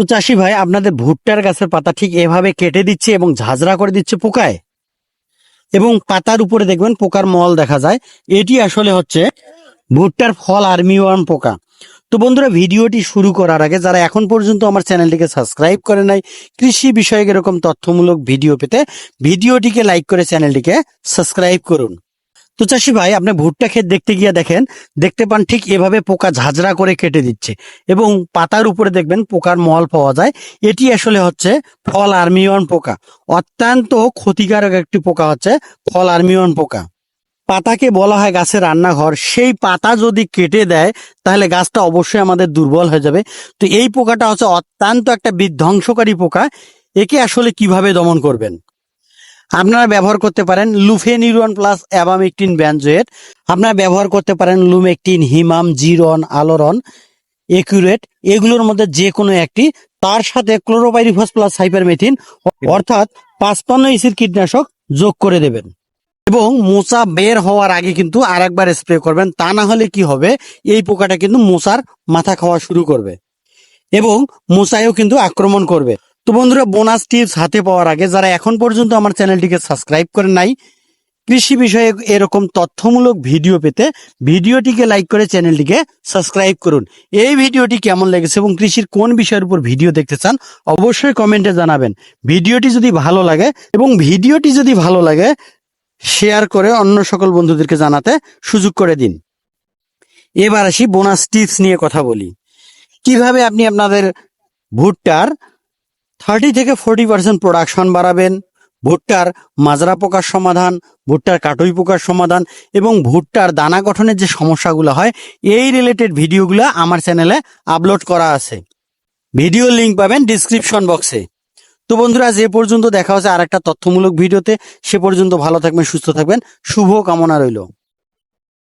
তো চাষি ভাই, আপনাদের ভুট্টার গাছের পাতা ঠিক এভাবে কেটে দিচ্ছে এবং ঝাঁঝরা করে দিচ্ছে পোকায়। এবং পাতার উপরে দেখবেন পোকার মল দেখা যায়। এটি আসলে হচ্ছে ভুট্টার ফল আর্মিওয়ান পোকা। তো বন্ধুরা, ভিডিওটি শুরু করার আগে যারা এখন পর্যন্ত আমার চ্যানেলটিকে সাবস্ক্রাইব করে নাই, কৃষি বিষয়ক এরকম তথ্যমূলক ভিডিও পেতে ভিডিওটিকে লাইক করে চ্যানেলটিকে সাবস্ক্রাইব করুন। তো চাষি ভাই, আপনি ভুট্টা ক্ষেত দেখতে গিয়ে দেখেন, দেখতে পান ঠিক এভাবে পোকা ঝাঁঝরা করে কেটে দিচ্ছে এবং পাতার উপরে দেখবেন পোকার মল পাওয়া যায়। এটি আসলে হচ্ছে ফল আর্মিয়ন পোকা। অত্যন্ত ক্ষতিকারক একটি পোকা হচ্ছে ফল আর্মিয়ন পোকা। পাতাকে বলা হয় গাছের রান্নাঘর। সেই পাতা যদি কেটে দেয়, তাহলে গাছটা অবশ্যই আমাদের দুর্বল হয়ে যাবে। তো এই পোকাটা হচ্ছে অত্যন্ত একটা বিধ্বংসকারী পোকা। একে আসলে কীভাবে দমন করবেন? আপনারা ব্যবহার করতে পারেন লুফেনিরন প্লাস অ্যাবামেকটিন ব্যানজোয়েট আপনারা ব্যবহার করতে পারেন লুমেকটিন, হিমাম, জিরন, আলোরন একুরেট এগুলোর মধ্যে যে কোনো একটি, তার সাথে ক্লোরোপাইরিফস প্লাস সাইপারমেথিন অর্থাৎ পাঁচপান্ন ইসির কীটনাশক যোগ করে দেবেন। এবং মোচা বের হওয়ার আগে কিন্তু আর একবার স্প্রে করবেন, তা না হলে কি হবে, এই পোকাটা কিন্তু মোচার মাথা খাওয়া শুরু করবে। এবং মোচায়ও কিন্তু আক্রমণ করবে। তো বন্ধুরা বোনাস টিপস হাতে পাওয়ার আগে যারা এখন পর্যন্ত আমার চ্যানেলটিকে সাবস্ক্রাইব করেন নাই, কৃষি বিষয়ে এরকম তথ্যমূলক ভিডিও পেতে ভিডিওটিকে লাইক করে চ্যানেলটিকে সাবস্ক্রাইব করুন। এই ভিডিওটি কেমন লেগেছে এবং কৃষির কোন বিষয়ের উপর ভিডিও দেখতে চান, অবশ্যই কমেন্টে জানাবেন। ভিডিওটি যদি ভালো লাগে এবং ভিডিওটি যদি ভালো লাগে শেয়ার করে অন্য সকল বন্ধুদেরকে জানাতে সুযোগ করে দিন। এবার আসি বোনাস টিপস নিয়ে কথা বলি। কীভাবে আপনি আপনাদের ভুট্টার থার্টি থেকে ফোরটি পার্সেন্ট প্রোডাকশন বাড়াবেন। ভুট্টার মাজরা পোকার সমাধান, ভুট্টার কাটুই পোকার সমাধান এবং ভুট্টার দানা গঠনের যে সমস্যাগুলো হয়, এই রিলেটেড ভিডিওগুলো আমার চ্যানেলে আপলোড করা আছে। ভিডিও লিঙ্ক পাবেন ডিসক্রিপশন বক্সে তো বন্ধুরা, যে পর্যন্ত দেখা হচ্ছে আর একটা তথ্যমূলক ভিডিওতে, সে পর্যন্ত ভালো থাকবেন, সুস্থ থাকবেন, শুভ কামনা রইল।